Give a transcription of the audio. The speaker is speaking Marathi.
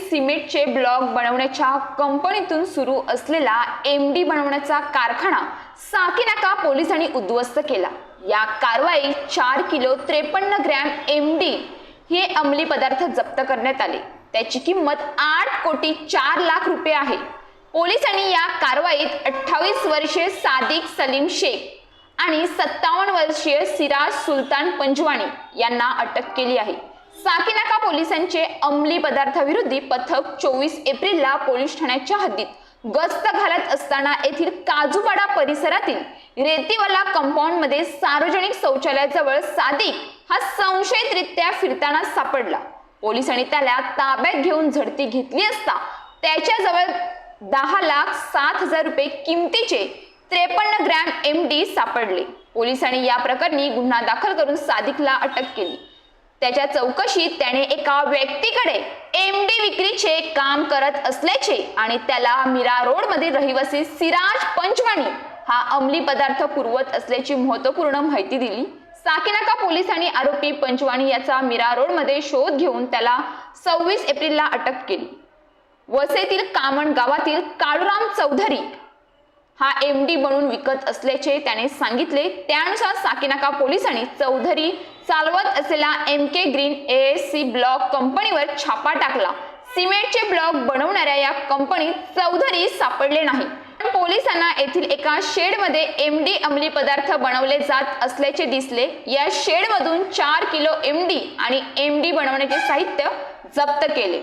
सिमेंटचे ब्लॉक बनवण्याच्या कंपनीतून सुरू असलेला एम डी बनवण्याचा कारखाना साकीनाका पोलिसांनी उद्ध्वस्त केला. या कारवाईत चार किलो त्रेपन्न ग्रॅम एम डी हे अंमली पदार्थ जप्त करण्यात आले. त्याची किंमत आठ कोटी चार लाख रुपये आहे. पोलिसांनी या कारवाईत अठ्ठावीस वर्षीय सादिक सलीम शेख आणि सत्तावन्न वर्षीय सिराज सुलतान पंजवाणी यांना अटक केली आहे. साकीनाका पोलिसांचे अंमली पदार्थाविरोधी पथक चोवीस एप्रिलला पोलीस ठाण्याच्या हद्दीत गस्त घालत असताना येथील काजूपाडा परिसरातील रेतीवाला कंपाऊंडमध्ये सार्वजनिक शौचालयाजवळ सादिक हा संशयितरित्या फिरताना सापडला. पोलिसांनी त्याला ताब्यात घेऊन झडती घेतली असता त्याच्याजवळ दहा लाख सात हजार रुपये किमतीचे त्रेपन्न ग्रॅम एम डी सापडले. पोलिसांनी या प्रकरणी गुन्हा दाखल करून सादिकला अटक केली. त्याच्या चौकशीत त्याने एका व्यक्तीकडे एम डी विक्रीचे काम करत असल्याचे आणि त्याला मीरा रोड मधील रहिवासी सिराज पंचवाणी हा अंमली पदार्थ पुरवत असल्याची महत्त्वपूर्ण माहिती दिली. साकीनाका पोलिसांनी आरोपी पंचवाणी याचा मीरा रोडमध्ये शोध घेऊन त्याला सव्वीस एप्रिलला अटक केली. वसईतील कामण गावातील काळूराम चौधरी हा एम डी बनून विकत असल्याचे त्याने सांगितले. त्यानुसार साकीनाका पोलिसांनी चौधरी चालवत असलेला M K green A C block कंपनीवर छापा टाकला. सिमेंटचे ब्लॉक बनवणाऱ्या या कंपनीत चौधरी सापडले नाही. पण पोलिसांना येथील एका शेडमध्ये एम डी अंमली पदार्थ बनवले जात असल्याचे दिसले. या शेडमधून चार किलो एम डी आणि एम डी बनवण्याचे साहित्य जप्त केले.